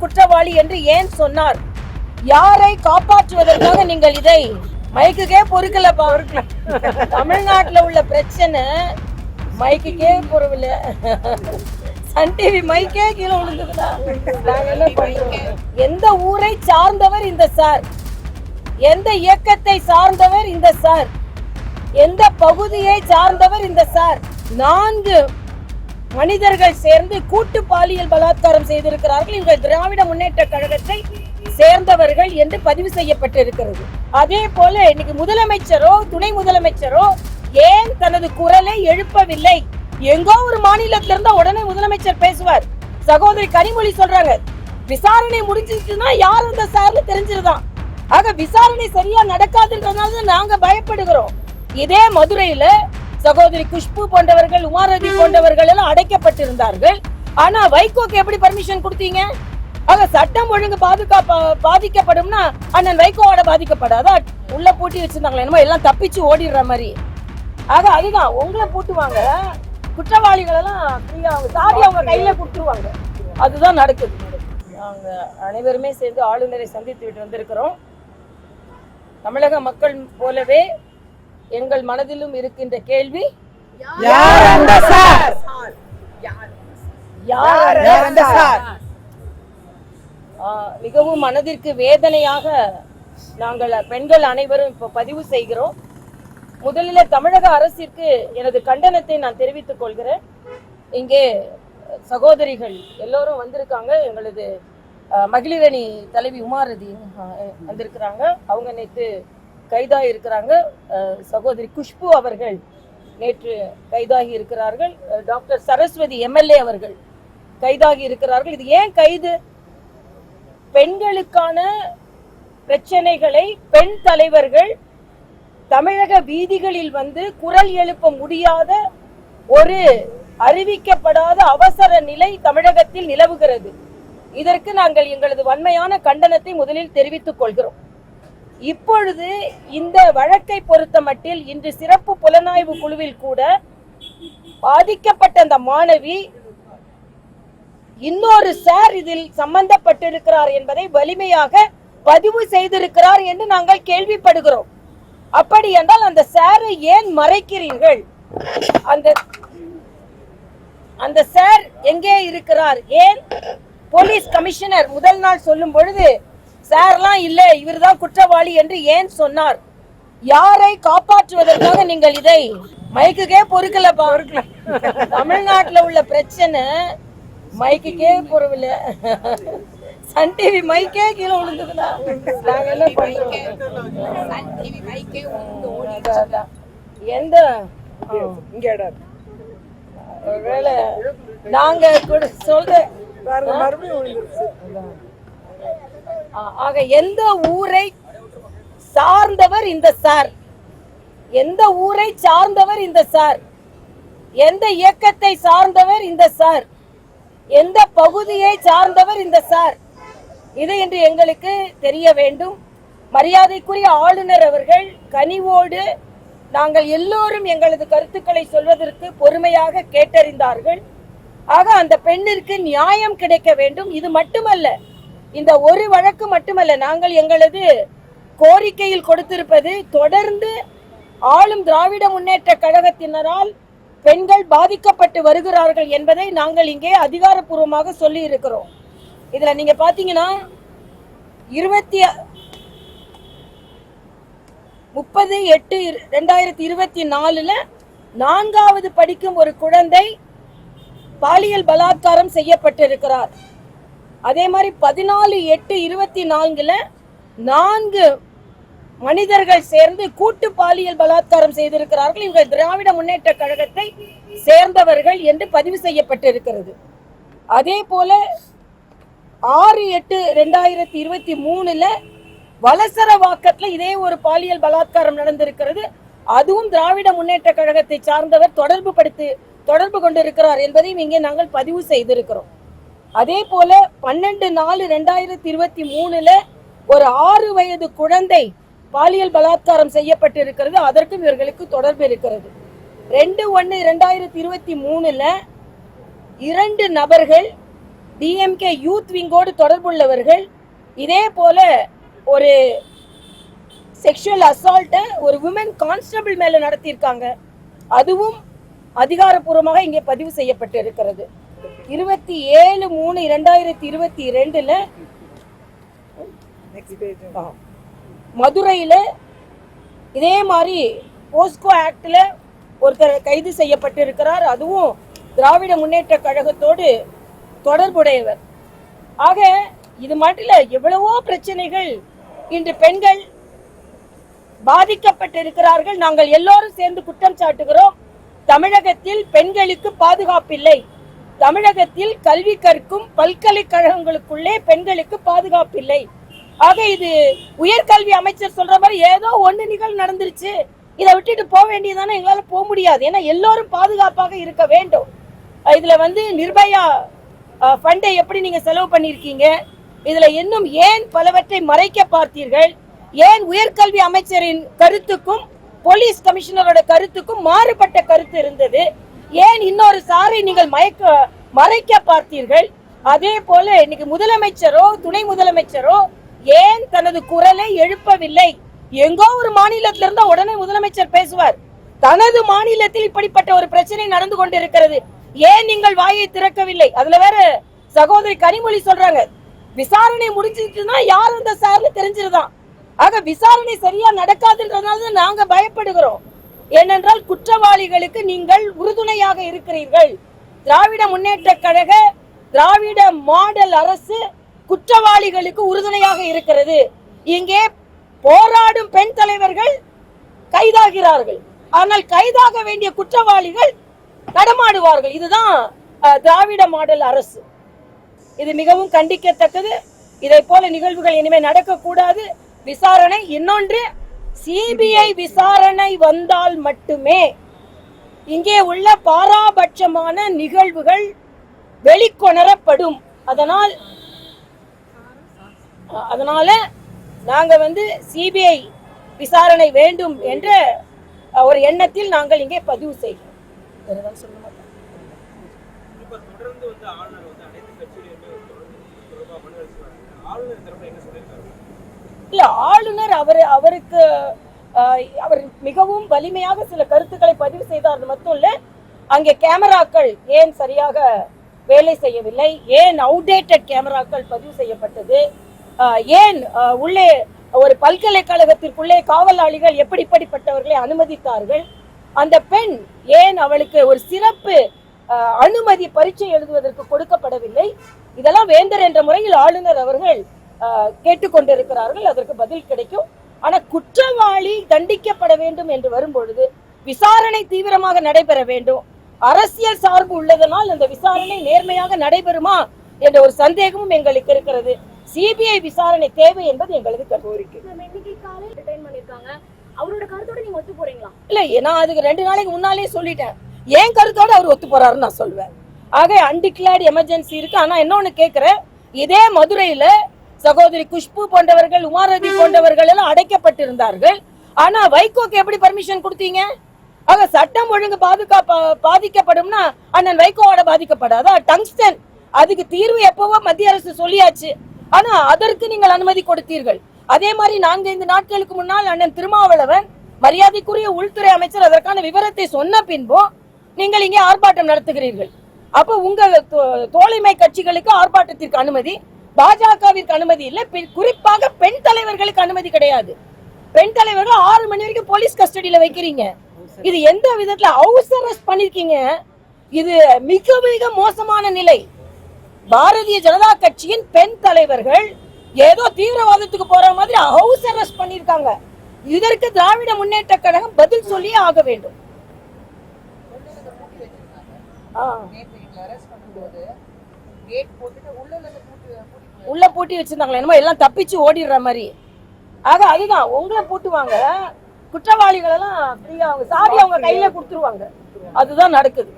குற்றவாளி என்று ஏன் சொன்னார்? யாரை காப்பாற்றுவதற்காக நீங்கள் இதை மைக்குக்கே பொறுக்கல பொறுக்கலப்பா தமிழ்நாட்டுல உள்ள பிரச்சனை மைக்குக்கே பொறுவில்ல சன் டிவி மைக்கே கீழே விழுந்ததுடா எந்த ஊரை சார்ந்தவர் இந்த சார்? எந்த இயக்கத்தை சார்ந்தவர் இந்த சார்? எந்த பகுதியை சார்ந்தவர் இந்த சார்? நான்கு மனிதர்கள் சேர்ந்து கூட்டு பாலியல் பலாத்காரம் செய்திருக்கிறார்கள். இவர்கள் திராவிட முன்னேற்ற கழகத்தை சேர்ந்தவர்கள் என்று பதிவு செய்யப்பட்டிருக்கிறது. அதே போல இன்னைக்கு முதலமைச்சரோ துணை முதலமைச்சரோ ஏன் தனது குரலை எழுப்பவில்லை? எங்கோ ஒரு மாநிலத்தில இருந்தா உடனே முதலமைச்சர் பேசுவார். சகோதரி கனிமொழி சொல்றாங்க விசாரணை முடிஞ்சிருச்சுன்னா யார் அந்த சார்னு தெரிஞ்சிருதான். ஆக விசாரணை சரியா நடக்காதுன்றதுனால தான் நாங்க பயப்படுகிறோம். இதே மதுரையில சகோதரி குஷ்பு போன்றவர்கள் உமாரதி போன்றவர்கள் எல்லாம் அடைக்கப்பட்டிருந்தார்கள். ஆனா வைகோக்கு எப்படி பர்மிஷன் கொடுத்தீங்க? ஆக சட்டம் ஒழுங்கு பாதுகாப்ப பாதிக்கப்படும்னா அண்ணன் வைகோவோட பாதிக்கப்படாதா? உள்ள பூட்டி வச்சிருந்தாங்களே என்னமோ எல்லாம் தப்பிச்சு ஓடிடுற மாதிரி. ஆக அதுதான் உங்களை பூட்டுவாங்க. குற்றவாளிகள் எல்லாம் ஃப்ரீயா அவங்க சாவி அவங்க கையில கொடுத்துருவாங்க. அதுதான் நடக்குது. நாங்க அனைவருமே சேர்ந்து ஆளுநரை சந்தித்து விட்டு வந்திருக்கிறோம். தமிழக மக்கள் போலவே எங்கள் மனதிலும் இருக்கின்ற கேள்வி? யார் அந்த சார்? யார் அந்த சார்? மிகவும் மனதிற்கு வேதனையாக நாங்கள் பெண்கள் அனைவரும் இப்போ பதிவு செய்கிறோம். முதலில் தமிழக அரசிற்கு எனது கண்டனத்தை நான் தெரிவித்துக் கொள்கிறேன். இங்கே சகோதரிகள் எல்லோரும் வந்திருக்காங்க. எங்களது மகளிரணி தலைவி உமாரதி வந்திருக்கிறாங்க. அவங்க நேற்று கைதாக இருக்கிறாங்க சகோதரி குஷ்பு அவர்கள் நேற்று கைதாகி இருக்கிறார்கள் டாக்டர் சரஸ்வதி எம்எல்ஏ அவர்கள் கைதாகி இருக்கிறார்கள் இது ஏன் கைது? பெண்களுக்கான பிரச்சனைகளை பெண் தலைவர்கள் தமிழக வீதிகளில் வந்து குரல் எழுப்ப முடியாத ஒரு அறிவிக்கப்படாத அவசர நிலை தமிழகத்தில் நிலவுகிறது. இதற்கு நாங்கள் எங்களது வன்மையான கண்டனத்தை முதலில் தெரிவித்துக் கொள்கிறோம். இப்பொழுது இந்த வழக்கை பொறுத்த மட்டில் இன்று சிறப்பு புலனாய்வு குழுவில் கூட பாதிக்கப்பட்ட அந்த மாணவி இன்னொரு சார் இதில் சம்பந்தப்பட்டிருக்கிறார் என்பதை வலிமையாக பதிவு செய்திருக்கிறார் என்று நாங்கள் கேள்விப்படுகிறோம். அப்படி என்றால் அந்த சாரை ஏன் மறைக்கிறீர்கள்? அந்த அந்த சார் எங்கே இருக்கிறார்? ஏன்? போலீஸ் கமிஷனர் முதல் நாள் சொல்லும் பொழுது சார்லாம் இல்ல. இவர்தான் குற்றவாளி என்று ஏன் சொன்னார்? யாரை காப்பாற்றுவதற்காக நீங்கள் இதை? மைக்குக்கே பொறுக்கலப்பா தமிழ்நாட்டுல உள்ள பிரச்சனை மைக்குக்கே பொறுவில்ல சன் டிவி மைக்கே கீழே என்ன அதான். எந்த. இங்க ஒருவேளை நாங்க கூட சொல்ற பாருங்க மறுபடியும் ஆக எந்த ஊரை சார்ந்தவர் இந்த சார்? எந்த ஊரை சார்ந்தவர் இந்த சார்? எந்த இயக்கத்தை சார்ந்தவர் இந்த சார்? எந்த பகுதியை சார்ந்தவர் இந்த சார்? இது என்று எங்களுக்கு தெரிய வேண்டும். மரியாதைக்குரிய ஆளுநர் அவர்கள் கனிவோடு நாங்கள் எல்லோரும் எங்களது கருத்துக்களை சொல்வதற்கு பொறுமையாக கேட்டறிந்தார்கள். ஆக அந்த பெண்ணிற்கு நியாயம் கிடைக்க வேண்டும். இது மட்டுமல்ல இந்த ஒரு வழக்கு மட்டுமல்ல நாங்கள் எங்களது கோரிக்கையில் கொடுத்திருப்பது தொடர்ந்து ஆளும் திராவிட முன்னேற்ற கழகத்தினரால் பெண்கள் பாதிக்கப்பட்டு வருகிறார்கள் என்பதை நாங்கள் இங்கே அதிகாரப்பூர்வமாக சொல்லி இருக்கிறோம் இதுல நீங்க பாத்தீங்கன்னா இருபத்தி முப்பது எட்டு ரெண்டாயிரத்தி இருபத்தி நாலுல நான்காவது படிக்கும் ஒரு குழந்தை பாலியல் பலாத்காரம் செய்யப்பட்டிருக்கிறார். அதே மாதிரி பதினாலு எட்டு இருபத்தி நான்குல நான்கு மனிதர்கள் சேர்ந்து கூட்டு பாலியல் பலாத்காரம் செய்திருக்கிறார்கள். இவர்கள் திராவிட முன்னேற்ற கழகத்தை சேர்ந்தவர்கள் என்று பதிவு செய்யப்பட்டிருக்கிறது. அதே போல ஆறு எட்டு ரெண்டாயிரத்தி இருபத்தி மூணுல வலசரவாக்கத்துல இதே ஒரு பாலியல் பலாத்காரம் நடந்திருக்கிறது. அதுவும் திராவிட முன்னேற்ற கழகத்தை சார்ந்தவர் தொடர்பு படுத்து தொடர்பு கொண்டிருக்கிறார் என்பதையும் இங்கே நாங்கள் பதிவு செய்திருக்கிறோம். அதே போல பன்னெண்டு நாலு ரெண்டாயிரத்தி இருபத்தி மூணுல ஒரு ஆறு வயது குழந்தை பாலியல் பலாத்காரம் செய்யப்பட்டிருக்கிறது. அதற்கும் இவர்களுக்கு தொடர்பு இருக்கிறது. ரெண்டு ஒன்று ரெண்டாயிரத்தி இருபத்தி மூணுல இரண்டு நபர்கள் டிஎம்கே யூத் விங்கோடு தொடர்புள்ளவர்கள். இதே போல ஒரு செக்ஷுவல் அசால்ட்டை ஒரு உமன் கான்ஸ்டபிள் மேலே நடத்தியிருக்காங்க. அதுவும் அதிகாரப்பூர்வமாக இங்கே பதிவு செய்யப்பட்டு இருக்கிறது. இருபத்தி ஏழு மூணு இரண்டாயிரத்தி இருபத்தி ரெண்டுல நெக்ஸ்ட் பேஜ் மதுரையில இதே மாதிரி போஸ்கோ ஆக்ட்ல ஒருத்தர் கைது செய்யப்பட்டு இருக்கிறார் அதுவும் திராவிட முன்னேற்ற கழகத்தோடு தொடர்புடையவர். ஆக இது மட்டும் எவ்வளவோ பிரச்சனைகள் இன்று பெண்கள் பாதிக்கப்பட்டிருக்கிறார்கள். நாங்கள் எல்லோரும் சேர்ந்து குற்றம் சாட்டுகிறோம். தமிழகத்தில் பெண்களுக்கு பாதுகாப்பில்லை. தமிழகத்தில் கல்வி கற்கும் பல்கலைக்கழகங்களுக்குள்ளே பெண்களுக்கு பாதுகாப்பில்லை. ஆக இது உயர்கல்வி அமைச்சர் சொல்ற மாதிரி ஏதோ ஒன்று நிகழ்வு நடந்துருச்சு. இதை விட்டுட்டு போக வேண்டியதானே? எங்களால் போக முடியாது. ஏன்னா எல்லோரும் பாதுகாப்பாக இருக்க வேண்டும். இதில் வந்து நிர்பயா ஃபண்டை எப்படி நீங்கள் செலவு பண்ணியிருக்கீங்க இதில் இன்னும் ஏன் பலவற்றை மறைக்க பார்த்தீர்கள்? ஏன் உயர்கல்வி அமைச்சரின் கருத்துக்கும் போலீஸ் கமிஷனரோட கருத்துக்கும் மாறுபட்ட கருத்து இருந்தது. ஏன் இன்னொரு சாரை நீங்கள் மயக்க மறைக்க பார்த்தீர்கள்? அதே போல இன்னைக்கு முதலமைச்சரோ துணை முதலமைச்சரோ ஏன் தனது குரலை எழுப்பவில்லை? எங்கோ ஒரு மாநிலத்தில இருந்தா உடனே முதலமைச்சர் பேசுவார். தனது மாநிலத்தில் இப்படிப்பட்ட ஒரு பிரச்சனை நடந்து கொண்டிருக்கிறது. ஏன் நீங்கள் வாயை திறக்கவில்லை? அதுல வேற சகோதரி கனிமொழி சொல்றாங்க. விசாரணை முடிஞ்சிருச்சுன்னா யார் அந்த சார்னு தெரிஞ்சிருதான். ஆக விசாரணை சரியா நடக்காதுன்றதுனால தான் நாங்க பயப்படுகிறோம். ஏனென்றால் குற்றவாளிகளுக்கு நீங்கள் உறுதுணையாக இருக்கிறீர்கள். திராவிட முன்னேற்ற கழக திராவிட மாடல் அரசு குற்றவாளிகளுக்கு உறுதுணையாக இருக்கிறது. இங்கே போராடும் பெண் தலைவர்கள் கைதாகிறார்கள். ஆனால் கைதாக வேண்டிய குற்றவாளிகள் நடமாடுவார்கள். இதுதான் திராவிட மாடல் அரசு. இது மிகவும் கண்டிக்கத்தக்கது. இதை போல நிகழ்வுகள் இனிமேல் நடக்கக்கூடாது. விசாரணை இன்னொன்று சிபிஐ விசாரணை வந்தால் மட்டுமே இங்கே உள்ள பாராபட்சமான நிகழ்வுகள் வெளிக்கொணரப்படும். அதனால் அதனால நாங்க வந்து சிபிஐ விசாரணை வேண்டும் என்ற ஒரு எண்ணத்தில் நாங்கள் இங்கே பதிவு செய்கிறோம். தொடர்ந்து வந்து ஆளுநர் வந்து அனைத்து கட்சியிலுமே தொடர்ந்து ஆளுநர் தரப்பு என்ன இல்ல ஆளுநர் அவர் அவருக்கு அவர் மிகவும் வலிமையாக சில கருத்துக்களை பதிவு செய்தார் மட்டும் இல்ல அங்கே கேமராக்கள் ஏன் சரியாக வேலை செய்யவில்லை? ஏன் அவுடேட்டட் கேமராக்கள் பதிவு செய்யப்பட்டது? ஏன் உள்ளே ஒரு பல்கலைக்கழகத்திற்குள்ளே காவலாளிகள் எப்படிப்பட்டவர்களை அனுமதித்தார்கள்? அந்த பெண் ஏன் அவளுக்கு ஒரு சிறப்பு அனுமதி பரீட்சை எழுதுவதற்கு கொடுக்கப்படவில்லை? இதெல்லாம் வேந்தர் என்ற முறையில் ஆளுநர் அவர்கள் கேட்டுக்கொண்டிருக்கிறார்கள். அதற்கு பதில் கிடைக்கும். ஆனா குற்றவாளி தண்டிக்கப்பட வேண்டும் என்று வரும்பொழுது விசாரணை தீவிரமாக நடைபெற வேண்டும். அரசியல் சார்பு உள்ளதனால் அந்த விசாரணை நேர்மையாக நடைபெறுமா என்ற ஒரு சந்தேகமும் எங்களுக்கு இருக்கிறது. சிபிஐ விசாரணை தேவை என்பது எங்களது கோரிக்கை அவரோட கருத்தோட நீங்க ஒத்து போறீங்களா? இல்ல நான் அதுக்கு ரெண்டு நாளைக்கு முன்னாலே சொல்லிட்டேன். ஏன் கருத்தோட அவர் ஒத்து போறாருன்னு நான் சொல்லுவேன் ஆக அன்டிக்ளேர்ட் எமர்ஜென்சி இருக்கு. ஆனா இன்னொன்னு கேக்குறேன். இதே மதுரையில சகோதரி குஷ்பு போன்றவர்கள் உமாரதி போன்றவர்கள் எல்லாம் அடைக்கப்பட்டிருந்தார்கள். ஆனா வைகோக்கு எப்படி பர்மிஷன் கொடுத்தீங்க? ஆக சட்டம் ஒழுங்கு பாதுகா பாதிக்கப்படும்னா அண்ணன் வைகோவோட பாதிக்கப்படாதா? டங்ஸ்டன் அதுக்கு தீர்வு எப்பவோ மத்திய அரசு சொல்லியாச்சு. ஆனா அதற்கு நீங்கள் அனுமதி கொடுத்தீர்கள். அதே மாதிரி நான்கைந்து நாட்களுக்கு முன்னால் அண்ணன் திருமாவளவன் மரியாதைக்குரிய உள்துறை அமைச்சர் அதற்கான விவரத்தை சொன்ன பின்பும் நீங்கள் இங்கே ஆர்ப்பாட்டம் நடத்துகிறீர்கள். அப்போ உங்க தோழமை கட்சிகளுக்கு ஆர்ப்பாட்டத்திற்கு அனுமதி பாஜகவிற்கு அனுமதி இல்லை. குறிப்பாக பெண் தலைவர்களுக்கு அனுமதி கிடையாது. பெண் தலைவர்கள் ஆறு மணி வரைக்கும் போலீஸ் கஸ்டடியில வைக்கிறீங்க. இது எந்த விதத்துல ஹவுஸ் அரெஸ்ட் பண்ணிருக்கீங்க? இது மிக மிக மோசமான நிலை. பாரதிய ஜனதா கட்சியின் பெண் தலைவர்கள் ஏதோ தீவிரவாதத்துக்கு போற மாதிரி ஹவுஸ் அரெஸ்ட் பண்ணிருக்காங்க. இதற்கு திராவிட முன்னேற்ற கழகம் பதில் சொல்லியே ஆக வேண்டும். ஆ. உள்ள பூட்டி வச்சிருந்தாங்களா என்னமோ எல்லாம் தப்பிச்சு ஓடிடுற மாதிரி. ஆக அதுதான் உங்களை பூட்டுவாங்க. குற்றவாளிகள் எல்லாம் ஃப்ரீயா அவங்க சாவி அவங்க கையில கொடுத்துருவாங்க. அதுதான் நடக்குது.